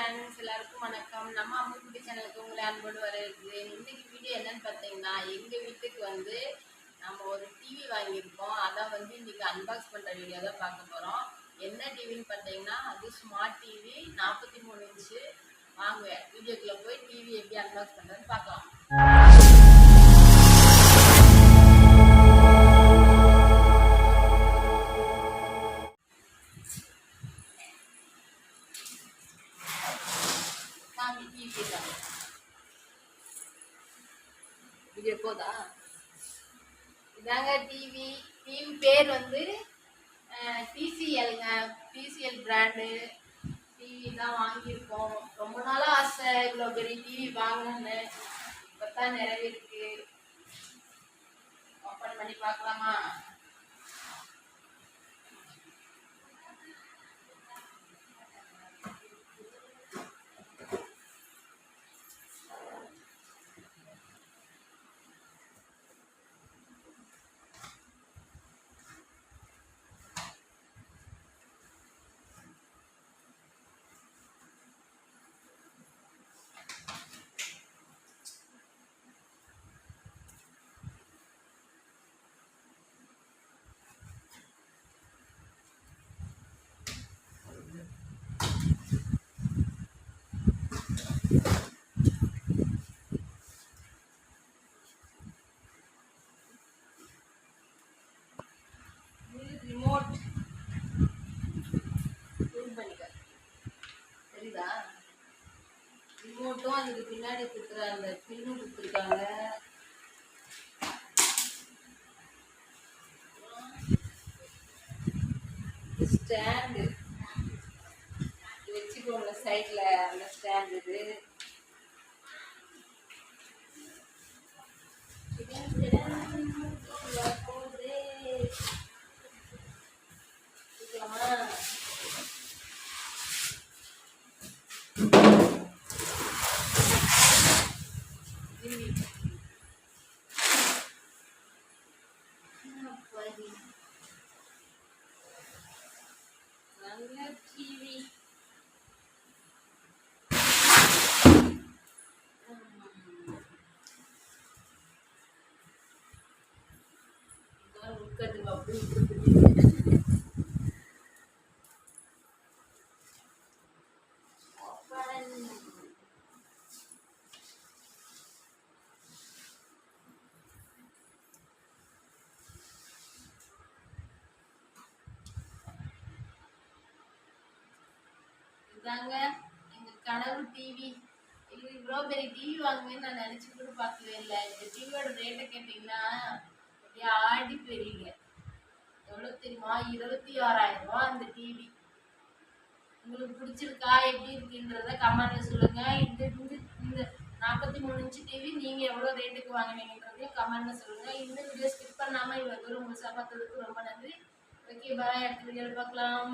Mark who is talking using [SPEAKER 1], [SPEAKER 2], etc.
[SPEAKER 1] Friends எல்லாருக்கும் வணக்கம். நம்ம அம்முக்குட்டி சேனலுக்கு உங்களை அன்போடு வரவேற்கிறேன். இன்னைக்கு வீடியோ என்னன்னு பார்த்தீங்கன்னா எங்கள் வீட்டுக்கு வந்து நம்ம ஒரு டிவி வாங்கியிருக்கோம். அதை வந்து இன்னைக்கு அன்பாக்ஸ் பண்ணுற வீடியோ தான் பார்க்க போகிறோம் என்ன டிவின்னு பார்த்தீங்கன்னா அது ஸ்மார்ட் டிவி நாற்பத்தி மூணு இன்ச்சு வாங்குவேன். வீடியோக்குள்ளே போய் டிவி எப்படி அன்பாக்ஸ் பண்ணுறதுன்னு பார்க்கலாம். டிவி தான் வீடியோ போதா? இதாங்க டிவி டிவி பேர் வந்து டிசிஎல்ங்க டிசிஎல் பிராண்டு டிவி தான் வாங்கியிருக்கோம். ரொம்ப நாளாக ஆசை. இவ்வளோ பெரிய டிவி வாங்கணும்னு. இப்போ தான் நிறைவேறிருக்கு ஓப்பன் பண்ணி பார்க்கலாமா? முன்னாடி அதுக்கு கொடுக்குற அந்த பில்லு கொடுத்துருக்காங்க. ஸ்டாண்டு வச்சுக்கோங்க சைடில் அந்த ஸ்டாண்ட் இது. உட்காந்து இதாங்க எங்க கனவு டிவி இது இவ்வளோ பெரிய டிவி வாங்குவேன்னு நான் நினச்சி கூட பார்க்கவே இல்லை. இந்த டிவியோட ரேட்டை கேட்டிங்கன்னா ஆடி பெரியங்க எவ்வளோ தெரியுமா இருபத்தி ஆறாயிரம் ரூபா அந்த டிவி உங்களுக்கு பிடிச்சிருக்கா எப்படி இருக்குன்றத கமெண்ட்ல சொல்லுங்க. இந்த இந்த இந்த நாற்பத்தி மூணு இன்ச்சு டிவி நீங்க எவ்வளோ ரேட்டுக்கு வாங்கினீங்கன்றதையும் கமெண்ட்ல சொல்லுங்க. இந்த வீடியோ ஸ்கிப் பண்ணாம இவ்வளோ தூரம் முழுசா பார்த்ததுக்கு ரொம்ப நன்றி. ஓகே பாய் அடுத்த வீடியோவில் பார்க்கலாம்.